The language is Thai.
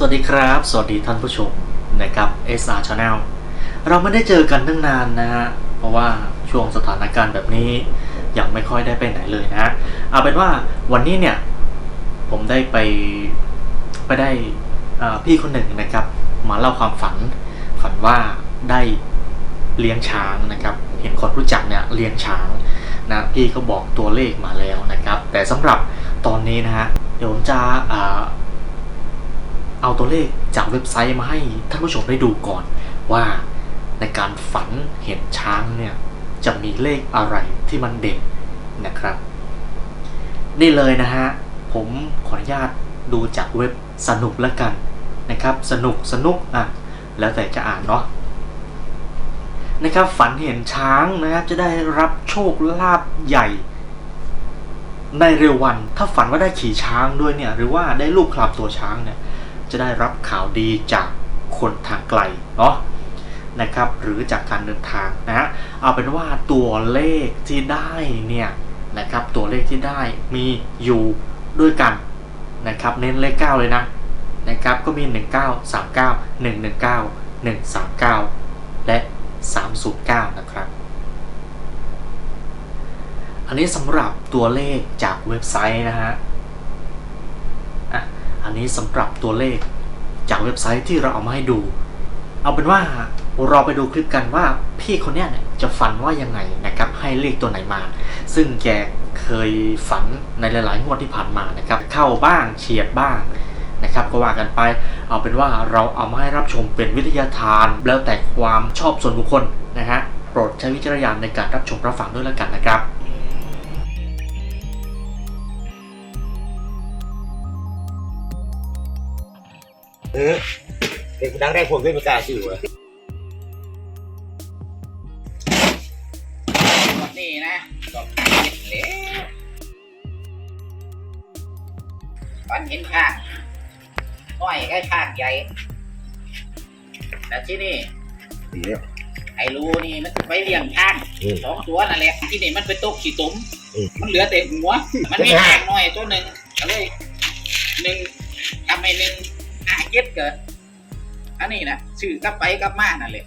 สวัสดีครับ สวัสดีท่านผู้ชมนะครับ SR Channel เราไม่ได้เจอกันตั้งนานนะฮะ เพราะว่าช่วงสถานการณ์แบบนี้ยังไม่ค่อยได้ไปไหนเลยนะฮะเอาเป็นว่าวันนี้เนี่ย ผมได้ไปไปได้พี่คนหนึ่งนะครับ มาเล่าความฝัน ฝันว่าได้เลี้ยงช้างนะครับ เห็นคนรู้จักเนี่ยเลี้ยงช้างนะพี่ก็บอกตัวเลขมาแล้วนะครับ แต่สำหรับตอนนี้นะฮะเดี๋ยวผมจะ เอาตัวเลขจากเว็บไซต์มาให้ท่านผู้ชมได้ดูก่อนว่าในการฝันเห็นช้างเนี่ยจะมีเลขอะไรที่มันเด่นนะครับ นี่เลยนะฮะ ผมขออนุญาตดูจากเว็บสนุกแล้วกันนะครับ สนุกสนุกอะแล้วแต่จะอ่านเนาะนะครับฝันเห็นช้างนะครับจะได้รับโชคลาภใหญ่ ในเร็ววันถ้าฝันว่าได้ขี่ช้างด้วยเนี่ยหรือว่าได้ลูกคลำตัวช้างเนี่ย จะได้รับข่าวดีจากคนทางไกลเนาะนะครับหรือจากการเดินทางนะฮะเอาเป็นว่าตัวเลขที่ได้เนี่ยนะครับตัวเลขที่ได้มีอยู่ด้วยกันนะครับเน้นเลข 9 เลยนะนะครับก็มี 19 39 119 139 และ 309 นะครับ อันนี้สำหรับตัวเลขจากเว็บไซต์นะฮะ อันนี้สำหรับตัวเลขจากเว็บไซต์ที่เราเอามาให้ดู เอาเป็นว่าเราไปดูคลิปกันว่าพี่คนเนี้ยจะฝันว่ายังไงนะครับให้เลขตัวไหนมา ซึ่งแกเคยฝันในหลายๆงวดที่ผ่านมานะครับเข้าบ้างเฉียดบ้างนะครับก็ว่ากันไปเอาเป็นว่าเราเอามาให้รับชมเป็นวิทยาทาน แล้วแต่ความชอบส่วนบุคคลนะฮะโปรดใช้วิจารณญาณในการรับชมรับฟังด้วยแล้วกันนะครับ เออเด็กดังได้ผมไม่กล้าซื้อวะนี่นะก็เห็นแล้วฝันเห็นข้างน้อยไอ้ข้างใหญ่ แต่ที่นี่ดีแล้ว ไอ้รูนี่มันไปเลี้ยงข้างอืมสองตัวนั่นแหละที่นี่มันเป็นตกขี้ตุ่มอืม มันเหลือแต่หัว มันมีข้างน้อยตัวหนึ่งก็เลยหนึ่งทำให้หนึ่งห้า เจ็ตเกิดอันนี้นะชื่อกลับไปกลับมานั่นแหละ